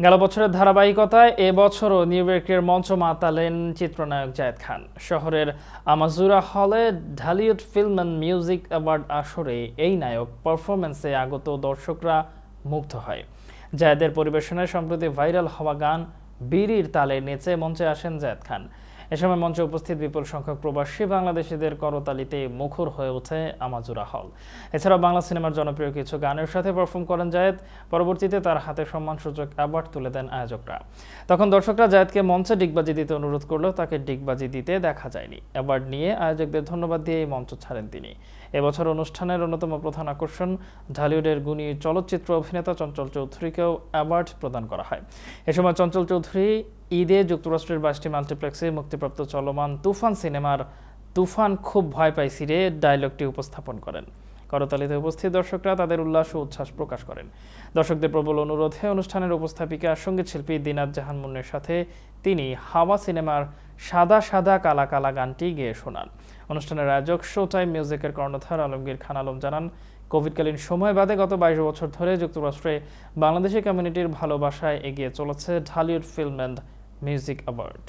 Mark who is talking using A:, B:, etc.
A: গেল বছরের ধারাবাহিকতায় এবছরও নিউ ইয়র্কের মঞ্চ মাতালেন চিত্রনায়ক জায়েদ খান। শহরের আমাজুরা হলে Dhallywood film and music award আসরে এই নায়ক পারফরমেন্সে আগত দর্শকরা মুগ্ধ হয়। জায়দের পরিবেশনায় সম্প্রতি ভাইরাল হওয়া গান বিড়ির তালে নেচে মঞ্চে আসেন জায়েদ খান। এ সময় মঞ্চে উপস্থিত বিপুল সংখ্যক প্রবাসী বাংলাদেশিদের করতালিতে মুখর হয়ে ওঠে আমাজুরা হল এছাড়াও বাংলা সিনেমার জনপ্রিয় কিছু গানের সাথে পারফর্ম করেন জায়েদ। পরবর্তীতে তার হাতে সম্মানসূচক অ্যাওয়ার্ড তুলে দেন আয়োজকরা। তখন দর্শকরা জায়েদকে মঞ্চে ডিগবাজি দিতে অনুরোধ করলেও তাকে ডিগবাজি দিতে দেখা যায়নি। অ্যাওয়ার্ড নিয়ে আয়োজকদের ধন্যবাদ দিয়ে এই মঞ্চ ছাড়েন তিনি। এবছর অনুষ্ঠানের অন্যতম প্রধান আকর্ষণ ঢালিউডের গুণী চলচ্চিত্র অভিনেতা চঞ্চল চৌধুরীকেও অ্যাওয়ার্ড প্রদান করা হয়। এ সময় চঞ্চল চৌধুরী ঈদে যুক্তরাষ্ট্রের বাইশটি মাল্টিপ্লেক্সে মুক্তিপ্রাপ্ত চলমান তুফান সিনেমার তুফান খুব ভয় পাইছি রে ডায়লগটি উপস্থাপন করেন। করতালিতে উপস্থিত দর্শকরা তাদের উল্লাস ও উচ্ছ্বাস প্রকাশ করেন। দর্শকদের প্রবল অনুরোধে অনুষ্ঠানের উপস্থাপিকা সংগীত শিল্পী দিনাত জাহান মুন্নের সাথে তিনি হাওয়া সিনেমার সাদা সাদা কালা কালা গানটি গেয়ে শোনান। অনুষ্ঠানের আয়োজক শো টাইম মিউজিকের কর্ণধার আলমগীর খান আলম জানান, কোভিডকালীন সময় বাদে গত বাইশ বছর ধরে যুক্তরাষ্ট্রে বাংলাদেশি কমিউনিটির ভালোবাসায় এগিয়ে চলেছে Dhallywood film and music award